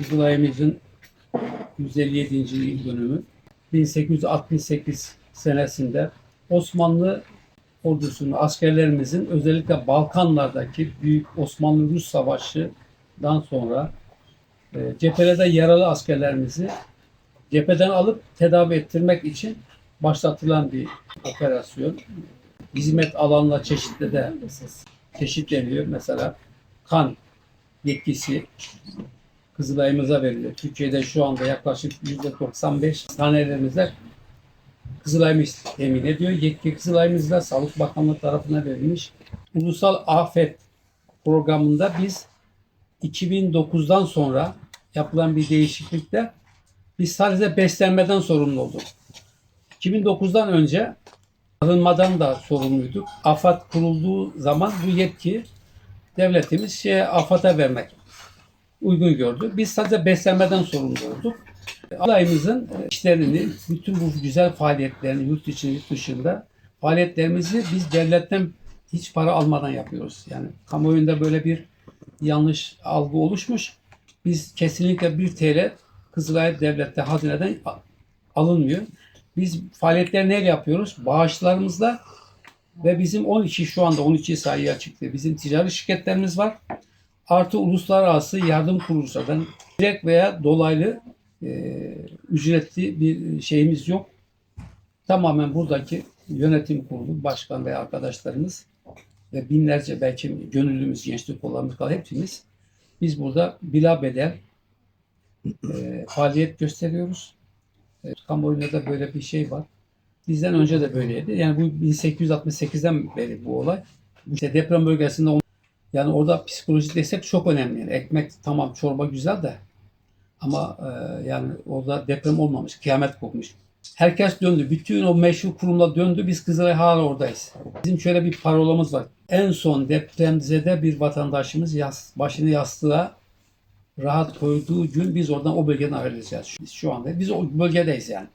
Kızılay'ımızın 157. yıl dönümü 1868 senesinde Osmanlı ordusunun askerlerimizin özellikle Balkanlardaki büyük Osmanlı-Rus savaşından sonra e, cephelerde yaralı askerlerimizi cepheden alıp tedavi ettirmek için başlatılan bir operasyon. Hizmet alanla çeşitli de çeşitleniyor. Mesela kan yetkisi Kızılay'ımıza veriliyor. Türkiye'de şu anda yaklaşık %95 hastanelerimizde Kızılay'ımız temin ediyor. Yetki Kızılay'ımızda Sağlık Bakanlığı tarafına verilmiş. Ulusal Afet programında biz 2009'dan sonra yapılan bir değişiklikte biz sadece beslenmeden sorumlu olduk. 2009'dan önce arınmadan da sorumluyduk. AFAD kurulduğu zaman bu yetki devletimiz şeye AFAD'a vermek uygun gördü. Biz sadece beslenmeden sorumlu olduk. Alayımızın e, işlerini, bütün bu güzel faaliyetlerini yurt içinde, yurt dışında faaliyetlerimizi biz devletten hiç para almadan yapıyoruz. Yani kamuoyunda böyle bir yanlış algı oluşmuş. Biz kesinlikle 1 TL Kızılay Devlet'te hazineden alınmıyor. Biz faaliyetleri neyle yapıyoruz? Bağışlarımızla ve bizim 12 şu anda 12 sayıya çıktı. Bizim ticari şirketlerimiz var. Artı uluslararası yardım kuruluşlardan direkt veya dolaylı e, ücretli bir şeyimiz yok. Tamamen buradaki yönetim kurulu, başkan veya arkadaşlarımız ve binlerce belki gönüllümüz, gençlik kollarımız kadar hepimiz biz burada bila bedel e, faaliyet gösteriyoruz. E, kamuoyunda da böyle bir şey var. Bizden önce de böyleydi. Yani bu 1868'den beri bu olay. İşte deprem bölgesinde yani orada psikolojik destek çok önemli. Yani ekmek tamam çorba güzel de ama e, yani orada deprem olmamış. Kıyamet kopmuş. Herkes döndü. Bütün o meşhur kurumlar döndü. Biz Kızılay hala oradayız. Bizim şöyle bir parolamız var. En son depremzede bir vatandaşımız yas, başını yastığa rahat koyduğu gün biz oradan o bölgeden ayrılacağız. Biz şu anda biz o bölgedeyiz yani.